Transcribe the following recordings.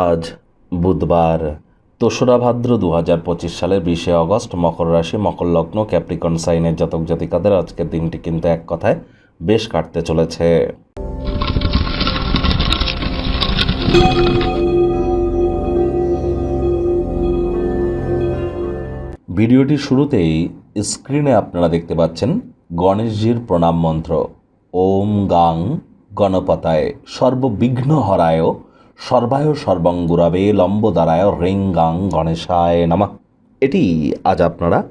আজ বুধবার, দোসরা ভাদ্র দু হাজার পঁচিশ সালের বিশে অগস্ট, মকর রাশি, মকর লগ্ন, ক্যাপ্রিকন, সাইনের জাতক জাতিকাদের আজকের দিনটি কিন্তু এক কথায় বেশ কাটতে চলেছে। ভিডিওটির শুরুতেই স্ক্রিনে আপনারা দেখতে পাচ্ছেন গণেশজির প্রণাম মন্ত্র। ওম গাং গণপতায় সর্ববিঘ্ন হরায় সর্বায় সর্বঙ্গুরাবে লম্বদারায় রিং গাং গণেশায় নামা। এটি আজ আপনারা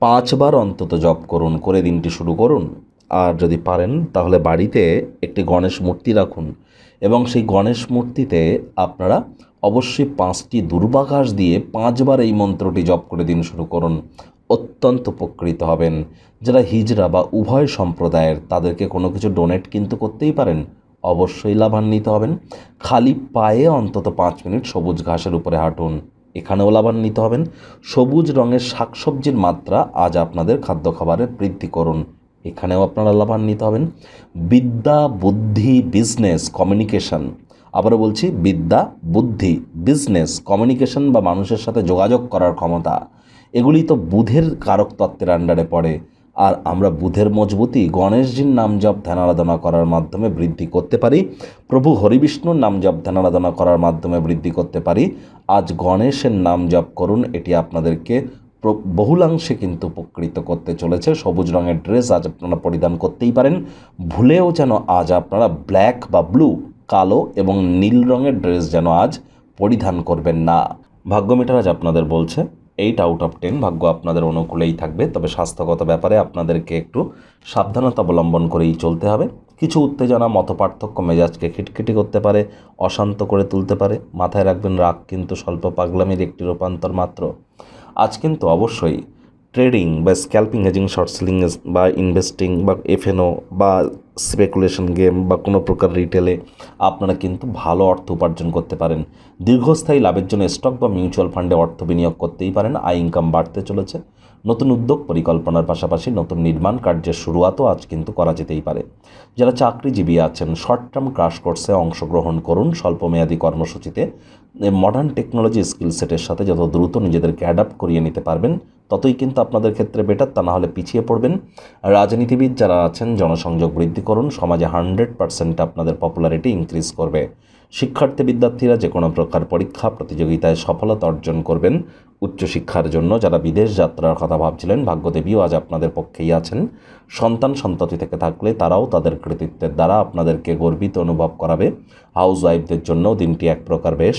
পাঁচবার অন্তত জপ করুন, করে দিনটি শুরু করুন। আর যদি পারেন, তাহলে বাড়িতে একটি গণেশ মূর্তি রাখুন। এবং সেই গণেশ মূর্তিতে আপনারা অবশ্যই পাঁচটি দুর্বাঘাস দিয়ে পাঁচবার এই মন্ত্রটি জপ করে দিন শুরু করুন। অত্যন্ত উপকৃত হবেন। যারা হিজরা বা উভয় সম্প্রদায়ের, তাদেরকে কোনো কিছু ডোনেট কিন্তু করতেই পারেন। অবশ্যই লাভান্বিত হবেন। খালি পায়ে অন্তত পাঁচ মিনিট সবুজ ঘাসের উপরে হাঁটুন। এখানেও লাভান্বিত হবেন। সবুজ রঙের শাকসবজির মাত্রা আজ আপনাদের খাদ্য খাবারে বৃদ্ধি করুন। এখানেও আপনারা লাভান্বিত হবেন। বিদ্যা বুদ্ধি বিজনেস কমিউনিকেশন। আবারও বলছি, বিদ্যা বুদ্ধি বিজনেস কমিউনিকেশন বা মানুষের সাথে যোগাযোগ করার ক্ষমতা। এগুলি তো বুধের কারক তত্ত্বের আন্ডারে পড়ে। আর আমরা বুধের মজবুতি, গণেশজির নাম জপ, ধ্যান আরাধনা করার মাধ্যমে বৃদ্ধি করতে পারি। প্রভু হরিবিষ্ণুর নাম জপ, ধ্যান আরাধনা করার মাধ্যমে বৃদ্ধি করতে পারি। আজ গণেশের নাম জপ করুন, এটি আপনাদেরকে বহুলাংশে কিন্তু উপকৃত করতে চলেছে। সবুজ রঙের ড্রেস আজ আপনারা পরিধান করতেই পারেন। ভুলেও যেন আজ আপনারা ব্ল্যাক বা ব্লু, কালো এবং নীল রঙের ড্রেস যেন আজ পরিধান করবেন না। ভাগ্য মিটার আজ আপনাদের বলছে এইট আউট অফ টেন ভাগ্য আপনাদের অনুকূলেই থাকবে। তবে স্বাস্থ্যগত ব্যাপারে আপনাদেরকে একটু সাবধানতা অবলম্বন করেই চলতে হবে। কিছু উত্তেজনা, মতপার্থক্য, মেজাজকে খিটখিটি করতে পারে, অশান্ত করে তুলতে পারে। মাথায় রাখবেন, রাগ কিন্তু স্বল্প পাগলামির একটি রূপান্তর মাত্র। আজ কিন্তু অবশ্যই ট্রেডিং বা স্ক্যাল্পিং, হেজিং শর্ট সেলিং বা ইনভেস্টিং বা এফএনও বা স্পেকুলেশন গেম বা কোনো প্রকার রিটেলে আপনারা কিন্তু ভালো অর্থ উপার্জন করতে পারেন। দীর্ঘস্থায়ী লাভের জন্য স্টক বা মিউচুয়াল ফান্ডে অর্থ বিনিয়োগ করতেই পারেন। আয় ইনকাম বাড়তে চলেছে। নতুন উদ্যোগ পরিকল্পনার পাশাপাশি নতুন নির্মাণ কার্যের শুরুয়াতও আজ কিন্তু করা যেতেই পারে। যারা চাকরিজীবী আছেন শর্ট টার্ম ক্রাশ কোর্সে অংশগ্রহণ করুন। স্বল্পমেয়াদী কর্মসূচিতে মডার্ন টেকনোলজি স্কিল সেটের সাথে যত দ্রুত নিজেদেরকে অ্যাডাপ্ট করিয়ে নিতে পারবেন ততই কিন্তু আপনাদের ক্ষেত্রে বেটার তা না হলে পিছিয়ে পড়বেন। রাজনীতিবিদ যারা আছেন, জনসংযোগ বৃদ্ধি করুন, সমাজে হান্ড্রেড পার্সেন্ট আপনাদের পপুলারিটি ইনক্রিজ করবে। শিক্ষার্থী বিদ্যার্থীরা যে কোনো প্রকার পরীক্ষা, প্রতিযোগিতায় সফলতা অর্জন করবেন। উচ্চশিক্ষার জন্য যারা বিদেশ যাত্রার কথা ভাবছিলেন, ভাগ্যদেবীও আজ আপনাদের পক্ষেই আছেন। সন্তান সন্ততি থেকে থাকলে তারাও তাদের কৃতিত্বের দ্বারা আপনাদেরকে গর্বিত অনুভব করাবে। হাউস ওয়াইফদের জন্য দিনটি এক প্রকার বেশ।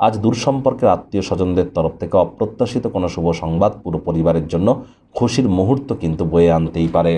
আজ দূর সম্পর্কের আত্মীয় স্বজনদের তরফ থেকে অপ্রত্যাশিত কোনো শুভ সংবাদ পুরো পরিবারের জন্য খুশির মুহূর্ত কিন্তু বয়ে আনতেই পারে।